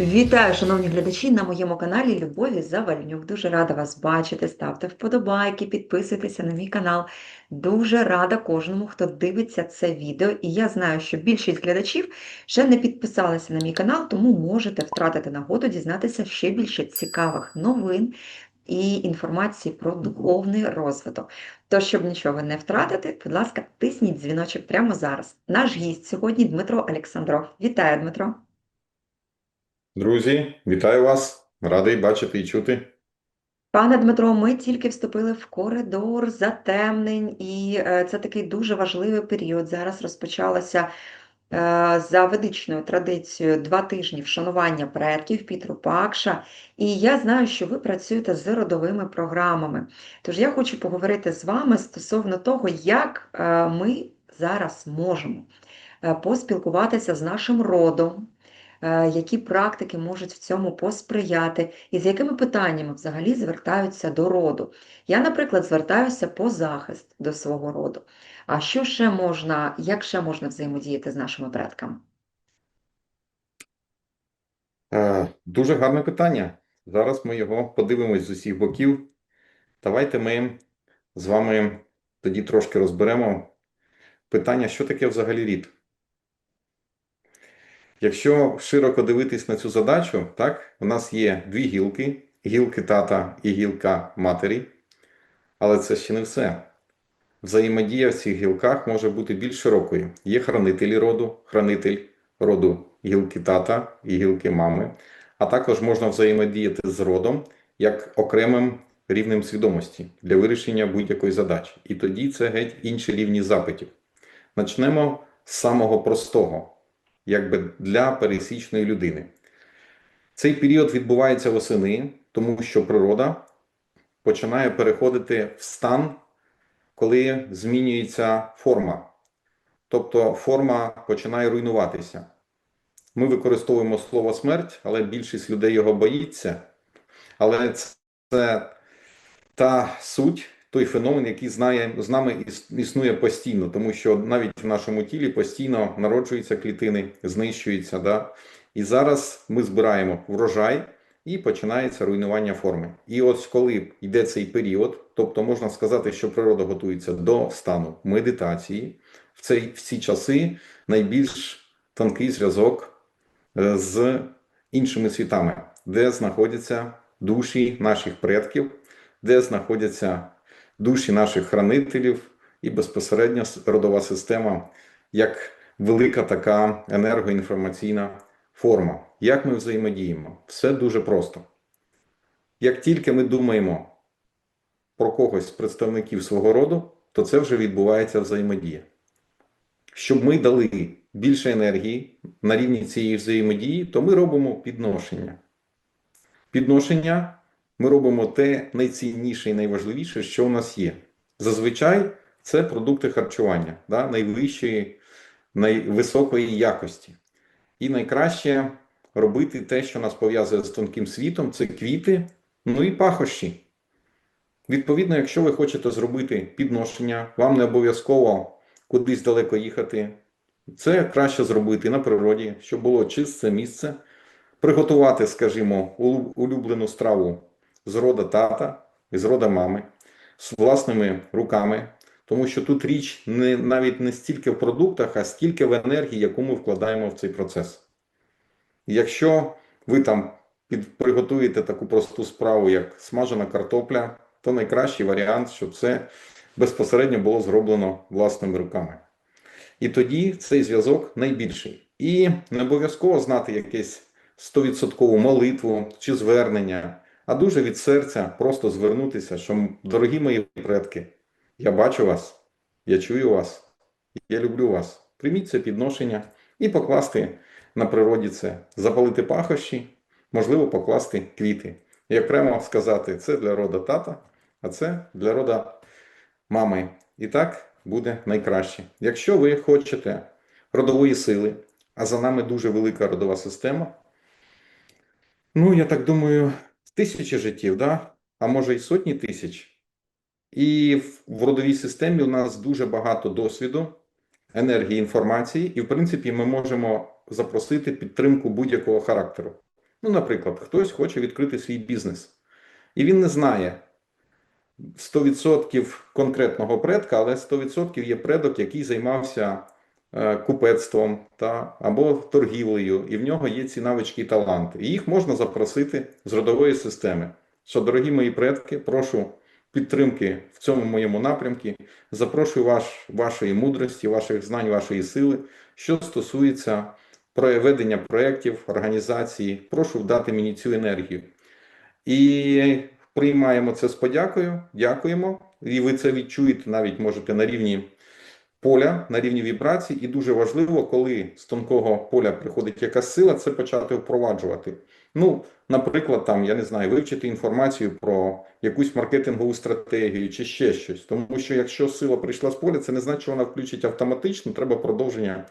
Вітаю, шановні глядачі, на моєму каналі Любові Завальнюк. Дуже рада вас бачити. Ставте вподобайки, підписуйтеся на мій канал. Дуже рада кожному, хто дивиться це відео. І я знаю, що більшість глядачів ще не підписалися на мій канал, тому можете втратити нагоду дізнатися ще більше цікавих новин і інформації про духовний розвиток. Тож, щоб нічого не втратити, будь ласка, тисніть дзвіночок прямо зараз. Наш гість сьогодні Дмитро Олександров. Вітаю, Дмитро! Друзі, вітаю вас! Радий бачити і чути. Пане Дмитро, ми тільки вступили в коридор затемнень, і е, це такий дуже важливий період. Зараз розпочалося е, за ведичною традицією два тижні вшанування предків Пітру Пакша. І я знаю, що ви працюєте з родовими програмами. Тож я хочу поговорити з вами стосовно того, як е, ми зараз можемо поспілкуватися з нашим родом. Е, Які практики можуть в цьому посприяти, і з якими питаннями взагалі звертаються до роду? Я, наприклад, звертаюся по захист до свого роду. А що ще можна, як ще можна взаємодіяти з нашими предками? Е, Дуже гарне питання. Зараз ми його подивимось з усіх боків. Давайте ми з вами тоді трошки розберемо питання, що таке взагалі рід. Якщо широко дивитись на цю задачу, так, у нас є дві гілки: гілки тата і гілка матері. Але це ще не все. Взаємодія в цих гілках може бути більш широкою. Є хранителі роду, хранитель роду гілки тата і гілки мами, а також можна взаємодіяти з родом як окремим рівнем свідомості для вирішення будь-якої задачі. І тоді це геть інші рівні запитів. Почнемо з самого простого, якби для пересічної людини. Цей період відбувається восени, тому що природа починає переходити в стан, коли змінюється форма. Тобто форма починає руйнуватися. Ми використовуємо слово смерть, але більшість людей його боїться. Але це та суть, той феномен, який знає, з нами існує постійно, тому що навіть в нашому тілі постійно народжуються клітини, знищуються. Да? І зараз ми збираємо врожай і починається руйнування форми. І ось коли йде цей період, тобто можна сказати, що природа готується до стану медитації, в, цей, в ці часи найбільш тонкий зв'язок е, з іншими світами, де знаходяться душі наших предків, де знаходяться душі наших хранителів і безпосередньо родова система як велика така енергоінформаційна форма. Як ми взаємодіємо? Все дуже просто. Як тільки ми думаємо про когось з представників свого роду, то це вже відбувається взаємодія. Щоб ми дали більше енергії на рівні цієї взаємодії, то ми робимо підношення. Підношення ми робимо те найцінніше і найважливіше, що у нас є. Зазвичай це продукти харчування да, найвищої, найвисокої якості. І найкраще робити те, що нас пов'язує з тонким світом, це квіти, ну і пахощі. Відповідно, якщо ви хочете зробити підношення, вам не обов'язково кудись далеко їхати. Це краще зробити на природі, щоб було чисте місце, приготувати, скажімо, улюблену страву з рода тата і з рода мами, з власними руками, тому що тут річ не, навіть не стільки в продуктах, а стільки в енергії, яку ми вкладаємо в цей процес. Якщо ви там під, приготуєте таку просту справу, як смажена картопля, то найкращий варіант, щоб це безпосередньо було зроблено власними руками. І тоді цей зв'язок найбільший. І не обов'язково знати якесь 100% молитву чи звернення, а дуже від серця просто звернутися, що, дорогі мої предки, я бачу вас, я чую вас, я люблю вас. Прийміть це підношення і покласти на природі це, запалити пахощі, можливо, покласти квіти. І окремо сказати, це для рода тата, а це для рода мами. І так буде найкраще. Якщо ви хочете родової сили, а за нами дуже велика родова система, ну, я так думаю, тисячі життів, да? а може і сотні тисяч. І в- родовій системі у нас дуже багато досвіду, енергії, інформації, і, в принципі, ми можемо запросити підтримку будь-якого характеру. Ну, наприклад, хтось хоче відкрити свій бізнес, і він не знає 100% конкретного предка, але 100% є предок, який займався купецтвом та, або торгівлею, і в нього є ці навички і таланти. І їх можна запросити з родової системи. Що, дорогі мої предки, прошу підтримки в цьому моєму напрямку. Запрошую ваш, вашої мудрості, ваших знань, вашої сили, що стосується проведення проєктів, організації. Прошу вдати мені цю енергію. І приймаємо це з подякою, дякуємо. І ви це відчуєте навіть можете на рівні поля, на рівні вібрацій. І дуже важливо, коли з тонкого поля приходить якась сила, це почати впроваджувати. Ну, наприклад, там, я не знаю, вивчити інформацію про якусь маркетингову стратегію чи ще щось. Тому що якщо сила прийшла з поля, це не значить, що вона включить автоматично, треба продовження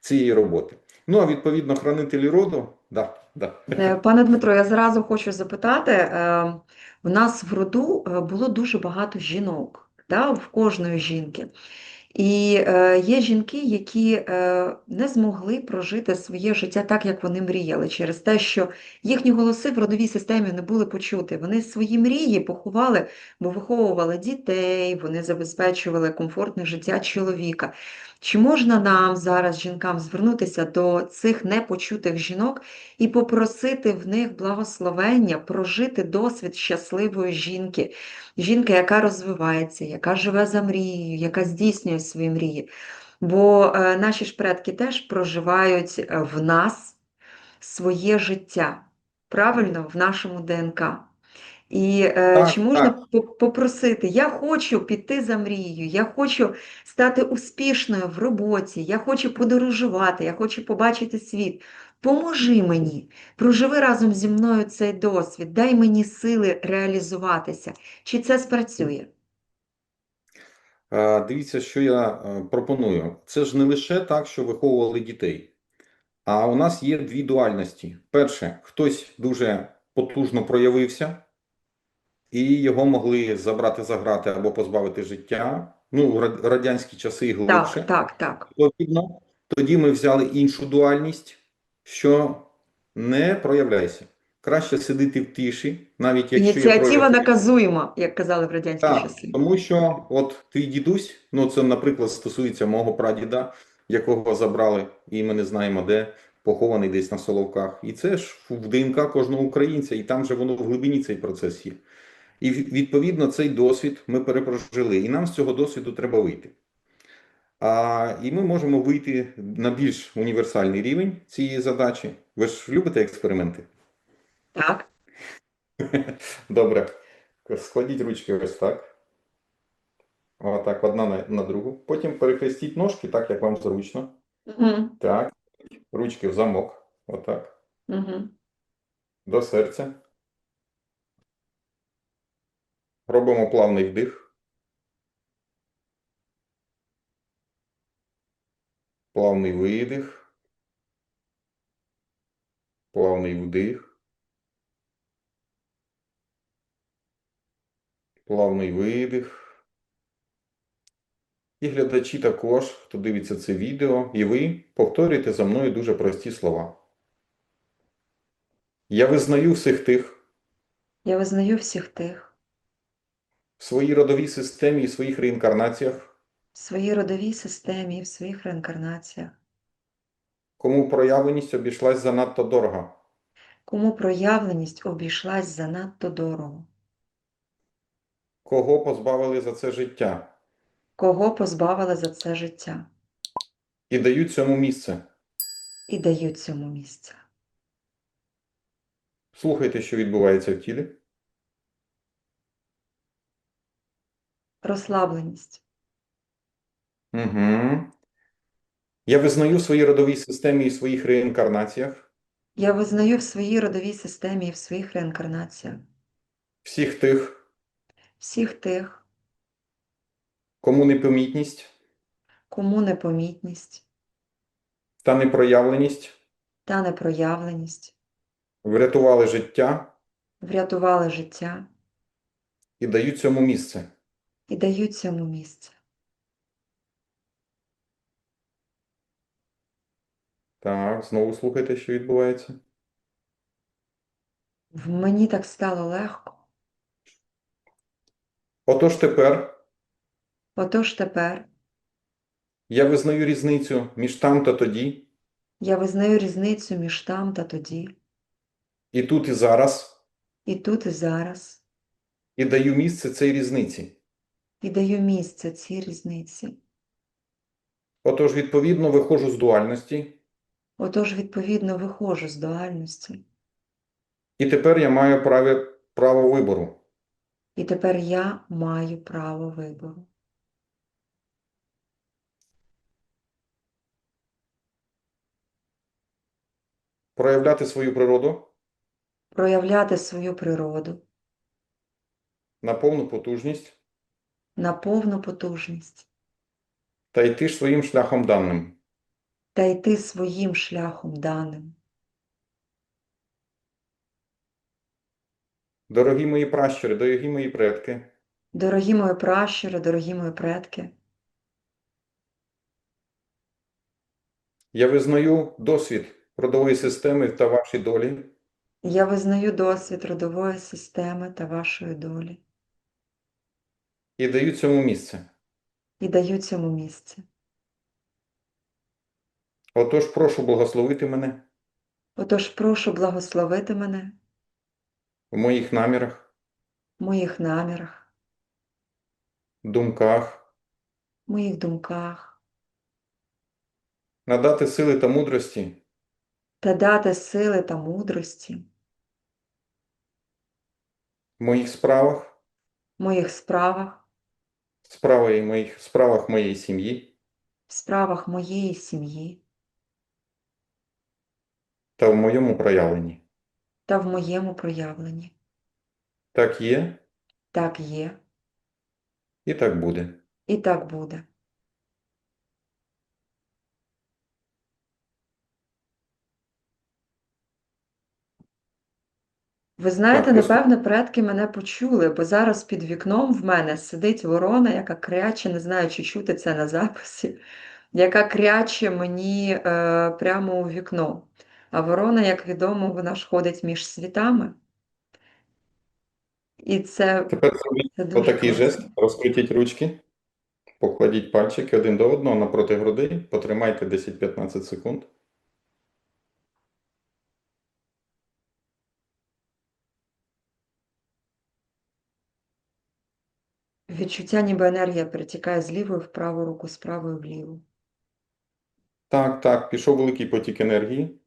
цієї роботи. Ну, а відповідно, хранителі роду, да, да. Е, Пане Дмитро, я зразу хочу запитати. е, В нас в роду е, було дуже багато жінок, да, в кожної жінки. І е, є жінки, які е, не змогли прожити своє життя так, як вони мріяли, через те, що їхні голоси в родовій системі не були почути. Вони свої мрії поховали, бо виховували дітей, вони забезпечували комфортне життя чоловіка. Чи можна нам зараз, жінкам, звернутися до цих непочутих жінок і попросити в них благословення прожити досвід щасливої жінки? Жінка, яка розвивається, яка живе за мрією, яка здійснює свої мрії. Бо е, наші ж предки теж проживають е, в нас своє життя, правильно, в нашому ДНК. І е, Так, чи можна так. попросити, я хочу піти за мрією, я хочу стати успішною в роботі, я хочу подорожувати, я хочу побачити світ. Поможи мені, проживи разом зі мною цей досвід, дай мені сили реалізуватися. Чи це спрацює? Е, Дивіться, що я е, пропоную. Це ж не лише так, що виховували дітей, а у нас є дві дуальності. Перше, хтось дуже потужно проявився, і його могли забрати за грати або позбавити життя. Ну, ра- радянські часи і глибше. Так, так, так. Відповідно, тоді ми взяли іншу дуальність, що не проявляйся. Краще сидіти в тиші, навіть якщо Ініціатива наказуєма, як казали в радянські Так, часи. тому що от твій дідусь, ну це, наприклад, стосується мого прадіда, якого забрали, і ми не знаємо де, похований десь на Соловках. І це ж в ДНК кожного українця, і там же воно в глибині цей процес є. І відповідно цей досвід ми перепрожили, і нам з цього досвіду треба вийти. А, і ми можемо вийти на більш універсальний рівень цієї задачі. Ви ж любите експерименти? Так. Добре. Складіть ручки ось так. Отак, одна на, на другу. Потім перехрестіть ножки, так як вам зручно. Угу. Так. Ручки в замок. Отак. Угу. До серця. Робимо плавний вдих. Плавний видих. Плавний вдих. Плавний видих. І глядачі також, хто дивиться це відео, і ви повторюйте за мною дуже прості слова. Я визнаю всіх тих Я визнаю всіх тих в своїй родовій системі і своїх реінкарнаціях, в своїй родовій системі і в своїх реінкарнаціях, кому проявленість обійшлась занадто дорого, кому проявленість обійшлась занадто дорого, кого позбавили за це життя кого позбавили за це життя і дають цьому місце. і дають цьому місце. Слухайте, що відбувається в тілі. Розслабленість. Угу. Я визнаю в своїй родовій системі і своїх реінкарнаціях Я визнаю в своїй родовій системі і в своїх реінкарнаціях всіх тих, всіх тих, кому непомітність кому непомітність та непроявленість та непроявленість врятували життя врятували життя і дають цьому місце. І дають цьому місце. Так, знову слухайте, що відбувається. В мені так стало легко. Отож тепер Отож тепер я визнаю різницю між там та тоді, я визнаю різницю між там та тоді, і тут і зараз, і тут, і зараз, і даю місце цій різниці. І даю місце цій різниці. Отож, відповідно, виходжу з дуальності, Отож, відповідно, виходжу з дуальності. і тепер я маю право, право вибору. І тепер я маю право вибору. Проявляти свою природу Проявляти свою природу на повну потужність на повну потужність. Та йти своїм шляхом даним. та йти своїм шляхом даним. Дорогі мої пращури, дорогі мої предки, Дорогі мої пращури, дорогі мої предки, я визнаю досвід родової системи та ваші долі. Я визнаю досвід родової системи та вашої долі і даю цьому місце. і даю цьому місце. Отож, прошу благословити мене. Отож, прошу благословити мене. В моїх намірах, в моїх намірах, думках, в моїх думках. Надати сили та мудрості. Та дати сили та мудрості. В моїх справах, в моїх справах, справи моїх, справах моєї сім'ї в справах моєї сім'ї та в моєму проявленні. та в моєму проявленні. Так є Так є і так буде. і так буде. Ви знаєте, Так, напевно, предки мене почули, бо зараз під вікном в мене сидить ворона, яка кряче, не знаю, чи чути це на записі, яка кряче мені е, прямо у вікно. А ворона, як відомо, вона ж ходить між світами. І це, Тепер зробіть це дуже отакий класно. жест, розкрутіть ручки, покладіть пальчики один до одного напроти грудей, потримайте 10-15 секунд. Відчуття, ніби енергія перетікає з лівої в праву руку, з правої в ліву. Так, так, пішов великий потік енергії.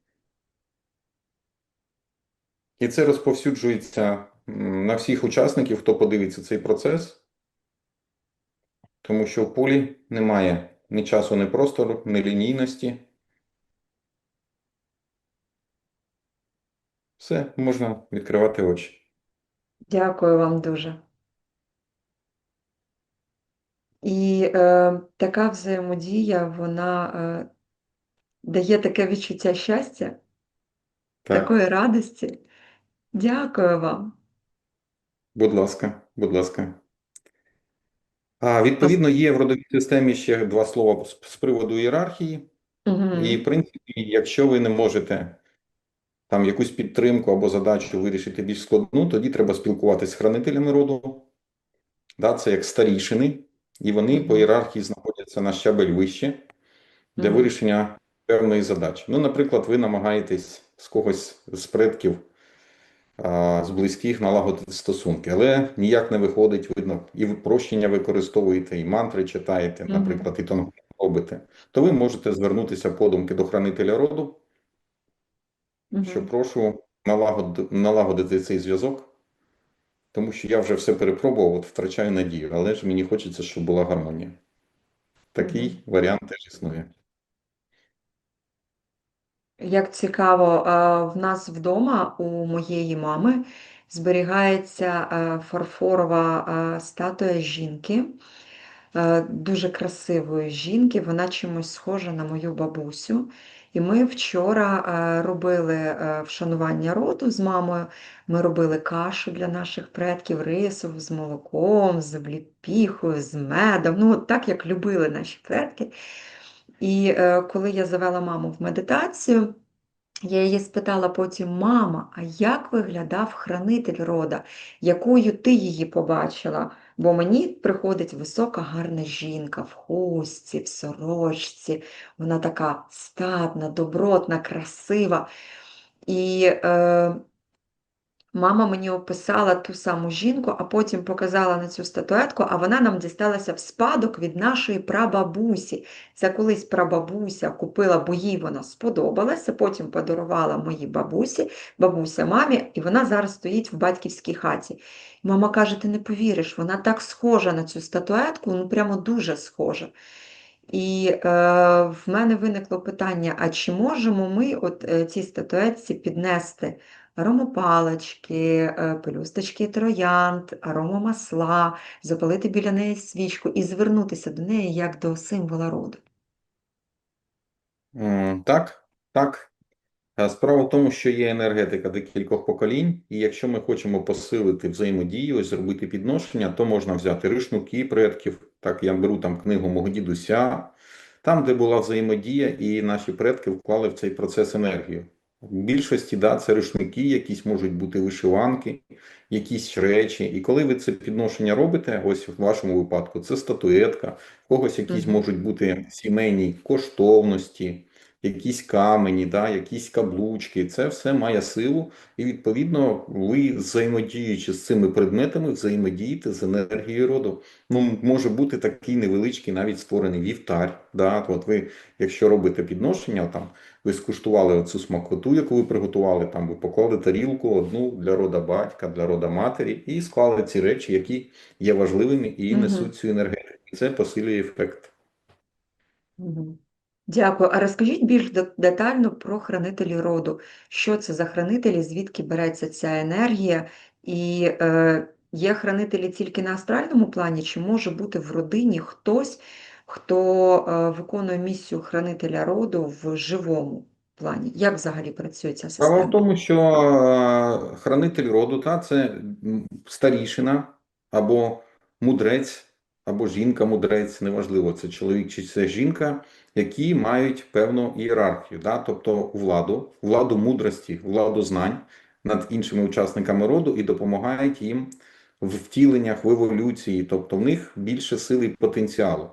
І це розповсюджується на всіх учасників, хто подивиться цей процес. Тому що в полі немає ні часу, ні простору, ні лінійності. Все, можна відкривати очі. Дякую вам дуже. І е, така взаємодія, вона е, дає таке відчуття щастя, Так, такої радості. Дякую вам. будь ласка, будь ласка. А, відповідно, є в родовій системі ще два слова з, з приводу ієрархії. Мгм. І, в принципі, якщо ви не можете там якусь підтримку або задачу вирішити більш складну, тоді треба спілкуватися з хранителями роду. Да, це як старішини, і вони по ієрархії знаходяться на щабель вище для Мгм. вирішення певної задачі. Ну, наприклад, ви намагаєтесь з когось з предків, а, з близьких налагодити стосунки, але ніяк не виходить, видно, і прощення використовуєте, і мантри читаєте, Мгм. наприклад, і то робите, то ви можете звернутися подумки до хранителя роду, що прошу налагод- налагодити цей зв'язок, тому що я вже все перепробував, от втрачаю надію, але ж мені хочеться, щоб була гармонія. Такий варіант теж існує. Як цікаво, в нас вдома у моєї мами зберігається фарфорова статуя жінки, е, дуже красивої жінки, вона чимось схожа на мою бабусю. І ми вчора е, робили е, вшанування роду з мамою. Ми робили кашу для наших предків, рисову з молоком, з обліпіхою, з медом. Ну, так, як любили наші предки. І е, коли я завела маму в медитацію, Я її спитала потім, мама, а як виглядав хранитель рода, якою ти її побачила? Бо мені приходить висока, гарна жінка в хустці, в сорочці, вона така статна, добротна, красива. І е, мама мені описала ту саму жінку, а потім показала на цю статуетку, а вона нам дісталася в спадок від нашої прабабусі. Це колись прабабуся купила, бо їй вона сподобалася, потім подарувала моїй бабусі, бабуся мамі, і вона зараз стоїть в батьківській хаті. Мама каже: ти не повіриш, вона так схожа на цю статуетку, ну прямо дуже схожа. І е, в мене виникло питання: а чи можемо ми от е, цій статуетці піднести аромопалички, е, пелюсточки троянд, аромамасла, запалити біля неї свічку і звернутися до неї як до символа роду? Так, так. Е, Справа в тому, що є енергетика декількох поколінь, і якщо ми хочемо посилити взаємодію, зробити підношення, то можна взяти рушнуки предків. Так, я беру там книгу мого дідуся, там, де була взаємодія, і наші предки вклали в цей процес енергію. В більшості, да, це рушники, якісь можуть бути вишиванки, якісь речі. І коли ви це підношення робите, ось в вашому випадку, це статуетка, в когось якісь можуть бути сімейні коштовності якісь камені, да, якісь каблучки, це все має силу, і відповідно ви, взаємодіючи з цими предметами, взаємодієте з енергією роду. Ну, може бути такий невеличкий, навіть створений вівтар. Да? От ви, якщо робите підношення, там ви скуштували оцю смакоту, яку ви приготували, там ви поклали тарілку одну для рода батька, для рода матері, і склали ці речі, які є важливими і несуть цю енергетику. Це посилює ефект. Мгм. Дякую. А розкажіть більш детально про хранителі роду. Що це за хранителі, звідки береться ця енергія? І е, є хранителі тільки на астральному плані, чи може бути в родині хтось, хто е, виконує місію хранителя роду в живому плані? Як взагалі працює ця Справа в тому, що е, хранитель роду, та, це старішина або мудрець, або жінка-мудрець, неважливо, це чоловік чи це жінка, які мають певну ієрархію, да, тобто владу, владу мудрості, владу знань над іншими учасниками роду і допомагають їм в втіленнях, в еволюції, тобто в них більше сили і потенціалу.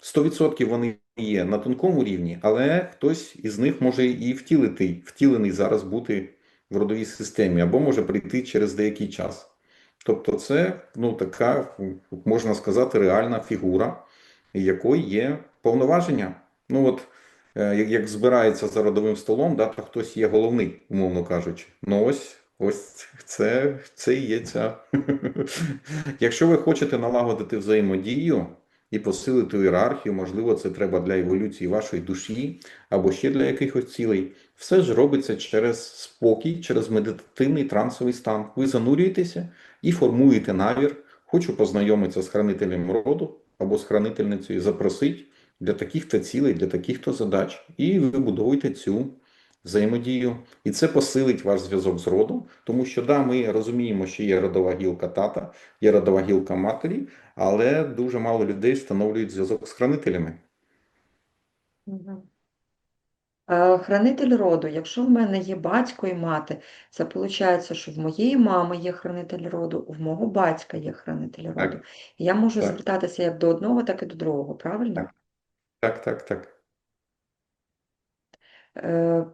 100% вони є на тонкому рівні, але хтось із них може і втілити, втілений зараз бути в родовій системі, або може прийти через деякий час. Тобто, це ну, така, можна сказати, реальна фігура, якої є повноваження. Ну от е, як, як збирається за родовим столом, да, то хтось є головний, умовно кажучи. Ну ось, ось це, це і є ця. Якщо ви хочете налагодити взаємодію і посилити ієрархію, можливо, це треба для еволюції вашої душі або ще для якихось цілей. Все ж робиться через спокій, через медитативний трансовий стан. Ви занурюєтеся і формуєте намір. Хочу познайомитися з хранителем роду або з хранительницею, запросить для таких-то цілей, для таких-то задач. І ви будуєте цю взаємодію. І це посилить ваш зв'язок з родом, тому що да, ми розуміємо, що є родова гілка тата, є родова гілка матері, але дуже мало людей встановлюють зв'язок з хранителями. Е, Хранитель роду, якщо в мене є батько і мати, це виходить, що в моєї мами є хранитель роду, в мого батька є хранитель роду. Так, я можу так, звертатися як до одного, так і до другого, правильно? так, так, так, так. Е,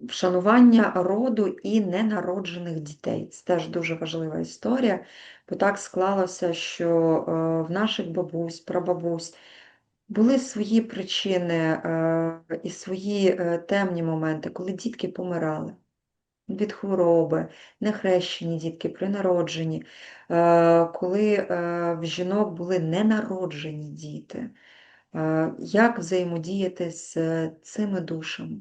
Вшанування роду і ненароджених дітей. Це теж дуже важлива історія, бо так склалося, що е, в наших бабусь, прабабусь були свої причини е, і свої е, темні моменти, коли дітки помирали від хвороби, нехрещені дітки при народженні, коли в жінок були ненароджені діти. Е, Як взаємодіяти з цими душами?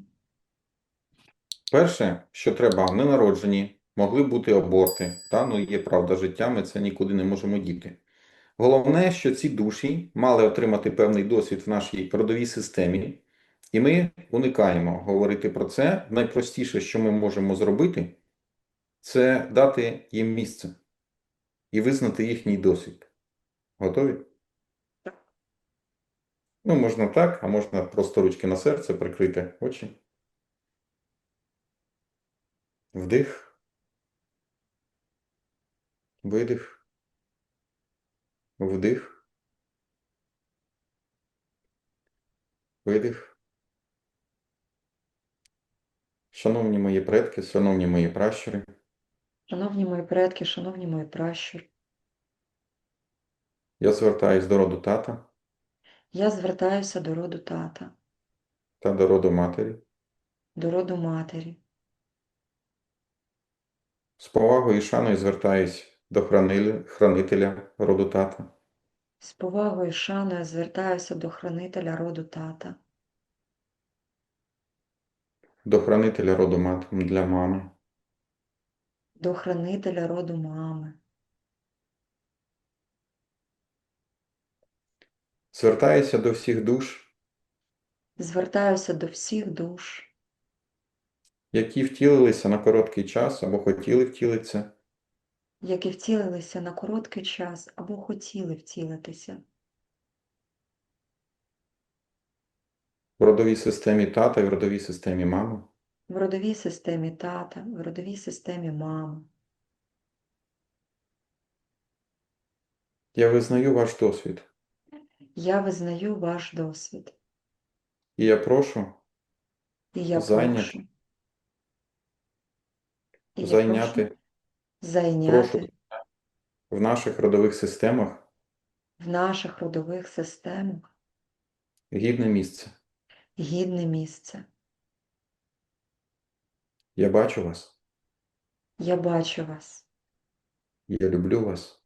Перше, що треба, ненароджені, могли бути аборти, та, ну є правда життя, ми це нікуди не можемо діти. Головне, що ці душі мали отримати певний досвід в нашій родовій системі, і ми уникаємо говорити про це. Найпростіше, що ми можемо зробити, це дати їм місце і визнати їхній досвід. Готові? Ну, можна так, а можна просто ручки на серце прикрити очі. Вдих. Видих. Вдих. Видих. Шановні мої предки, шановні мої пращури, Шановні мої предки, шановні мої пращури, я звертаюсь до роду тата я звертаюся до роду тата, та до роду матері? До роду матері. з повагою і шаною звертаюсь до хранителя роду тата, З повагою і шаною звертаюся до хранителя роду тата, до хранителя роду мат для мами, до хранителя роду мами. Звертаюся до всіх душ, Звертаюся до всіх душ, які втілилися на короткий час або хотіли втілитися? Які втілилися на короткий час або хотіли втілитися. В родовій системі тата і в родовій системі мами. в родовій системі тата, в родовій системі мами. Я визнаю ваш досвід, Я визнаю ваш досвід. і я прошу І я Зайняти. прошу. І я зайняти прошу зайняти прошу в наших родових системах в наших родових системах гідне місце. гідне місце. Я бачу вас, Я бачу вас, я люблю вас,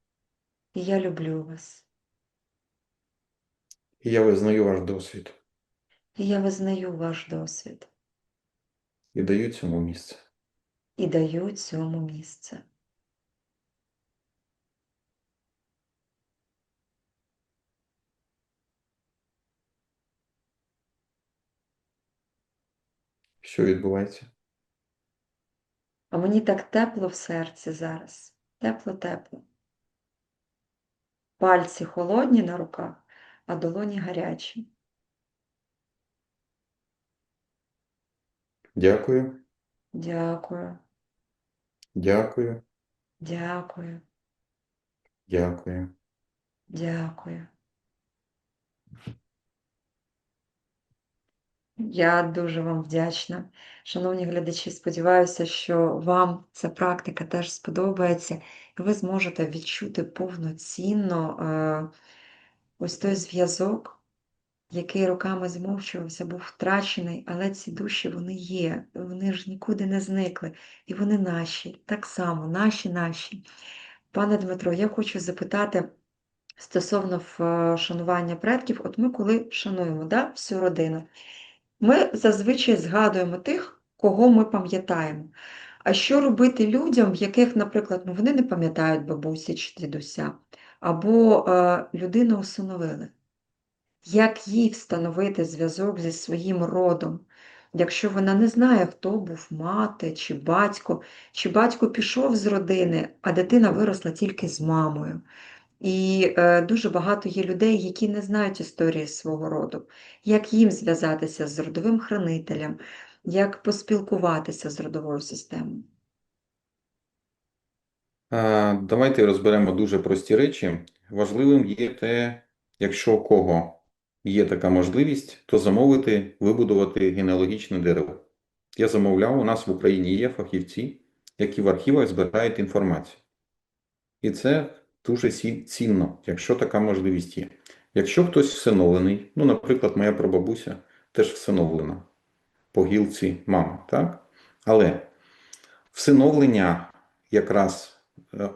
і я люблю вас. І я визнаю ваш досвід І я визнаю ваш досвід і даю цьому місце. і даю цьому місце. Що відбувається? А мені так тепло в серці зараз. Тепло-тепло. Пальці холодні на руках, а долоні гарячі. Дякую, Дякую, дякую, дякую, дякую. дякую. Я дуже вам вдячна. Шановні глядачі, сподіваюся, що вам ця практика теж сподобається, і ви зможете відчути повноцінно е, ось той зв'язок, який роками змовчувався, був втрачений, але ці душі вони є, вони ж нікуди не зникли, і вони наші, так само, наші, наші. Пане Дмитро, я хочу запитати стосовно вшанування предків, от ми коли шануємо да, всю родину, ми зазвичай згадуємо тих, кого ми пам'ятаємо. А що робити людям, в яких, наприклад, ну, вони не пам'ятають бабусі чи дідуся, або е, людину усиновили? Як їй встановити зв'язок зі своїм родом, якщо вона не знає, хто був мати чи батько, чи батько пішов з родини, а дитина виросла тільки з мамою? І е, дуже багато є людей, які не знають історії свого роду, як їм зв'язатися з родовим хранителем, як поспілкуватися з родовою системою. А, Давайте розберемо дуже прості речі. Важливим є те, якщо у кого є така можливість, то замовити, вибудувати генеалогічне дерево. Я замовляв, у нас в Україні є фахівці, які в архівах збирають інформацію. І це дуже цінно, якщо така можливість є. Якщо хтось всиновлений, ну, наприклад, моя прабабуся теж всиновлена по гілці мами, так? Але всиновлення якраз е,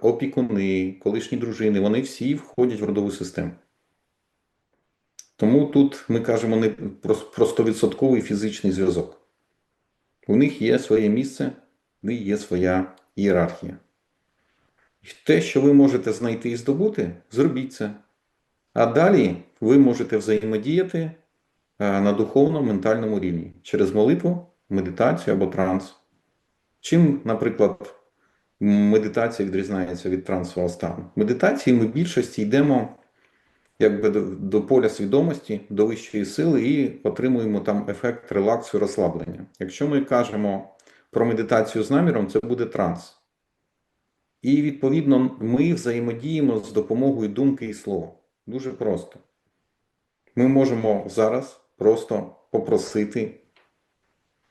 опікуни, колишні дружини, вони всі входять в родову систему. Тому тут ми кажемо не про про 100% фізичний зв'язок. У них є своє місце, в них є своя ієрархія. І те, що ви можете знайти і здобути, зробіть це. А далі ви можете взаємодіяти е, на духовно-ментальному рівні через молитву, медитацію або транс. Чим, наприклад, медитація відрізняється від трансового стану? Медитації ми в більшості йдемо якби до, до поля свідомості, до вищої сили і отримуємо там ефект релаксу і розслаблення. Якщо ми кажемо про медитацію з наміром, це буде транс. І відповідно ми взаємодіємо з допомогою думки і слова. Дуже просто. Ми можемо зараз просто попросити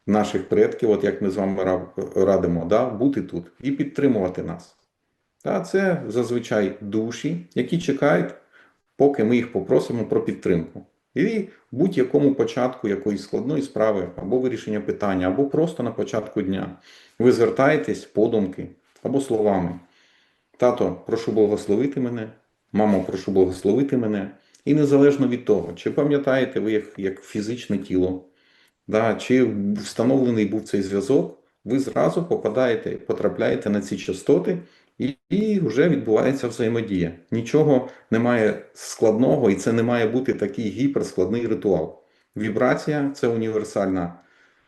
наших предків, от як ми з вами радимо, да, бути тут і підтримувати нас. Та це зазвичай душі, які чекають, поки ми їх попросимо про підтримку. І будь-якому початку якоїсь складної справи, або вирішення питання, або просто на початку дня, ви звертаєтесь подумки або словами. Тато, прошу благословити мене, мамо, прошу благословити мене. І незалежно від того, чи пам'ятаєте ви як, як фізичне тіло, да, чи встановлений був цей зв'язок, ви зразу попадаєте, потрапляєте на ці частоти, і, і вже відбувається взаємодія. Нічого немає складного, і це не має бути такий гіперскладний ритуал. Вібрація це універсальна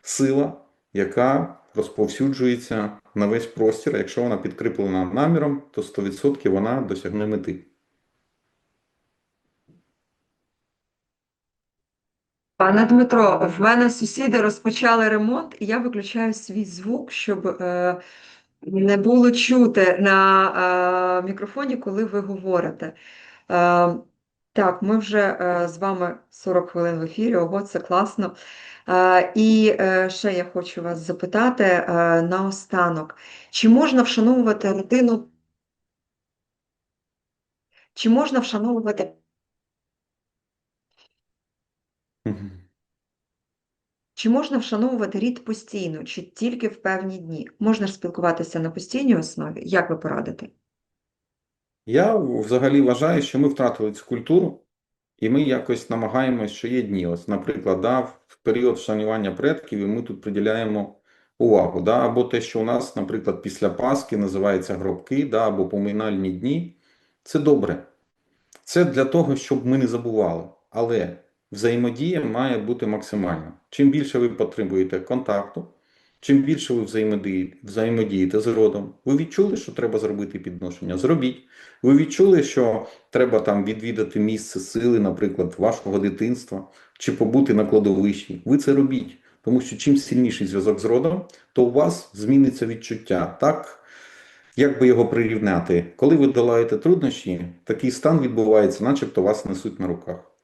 сила, яка розповсюджується на весь простір. Якщо вона підкріплена наміром, то 100% вона досягне мети. Пане Дмитро, в мене сусіди розпочали ремонт, і я виключаю свій звук, щоб е, не було чути на е, мікрофоні, коли ви говорите. Е, так, ми вже е, з вами 40 хвилин в ефірі, ого, це класно. Е, і е, ще я хочу вас запитати е, наостанок, чи можна вшановувати родину, чи можна вшановувати Мгм. Чи можна вшановувати рід постійно, чи тільки в певні дні? Можна ж спілкуватися на постійній основі? Як ви порадите? Я взагалі вважаю, що ми втратили цю культуру, і ми якось намагаємось, що є дні. Ось, наприклад, да, в період вшанування предків, і ми тут приділяємо увагу. Да, або те, що у нас, наприклад, після Пасхи називається гробки, да, або поминальні дні. Це добре. Це для того, щоб ми не забували. Але взаємодія має бути максимальна. Чим більше ви потребуєте контакту, чим більше ви взаємодієте, з родом, ви відчули, що треба зробити підношення? Зробіть. Ви відчули, що треба там відвідати місце сили, наприклад, вашого дитинства, чи побути на кладовищі. Ви це робіть. Тому що чим сильніший зв'язок з родом, то у вас зміниться відчуття. Так, як би його прирівняти? Коли ви долаєте труднощі, такий стан відбувається, начебто вас несуть на руках.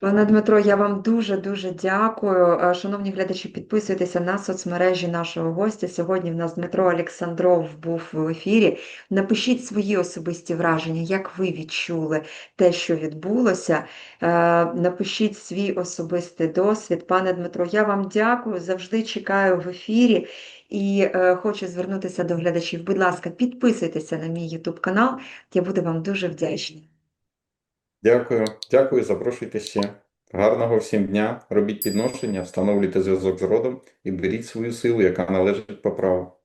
Пане Дмитро, я вам дуже-дуже дякую. Е, Шановні глядачі, підписуйтеся на соцмережі нашого гостя. Сьогодні в нас Дмитро Олександров був в ефірі. Напишіть свої особисті враження, як ви відчули те, що відбулося. Е, Напишіть свій особистий досвід. Пане Дмитро, я вам дякую. Завжди чекаю в ефірі. І е, хочу звернутися до глядачів. Будь ласка, підписуйтеся на мій YouTube канал. Я буду вам дуже вдячна. Дякую, дякую, запрошуйте ще. Гарного всім дня, робіть підношення, встановлюйте зв'язок з родом і беріть свою силу, яка належить по праву.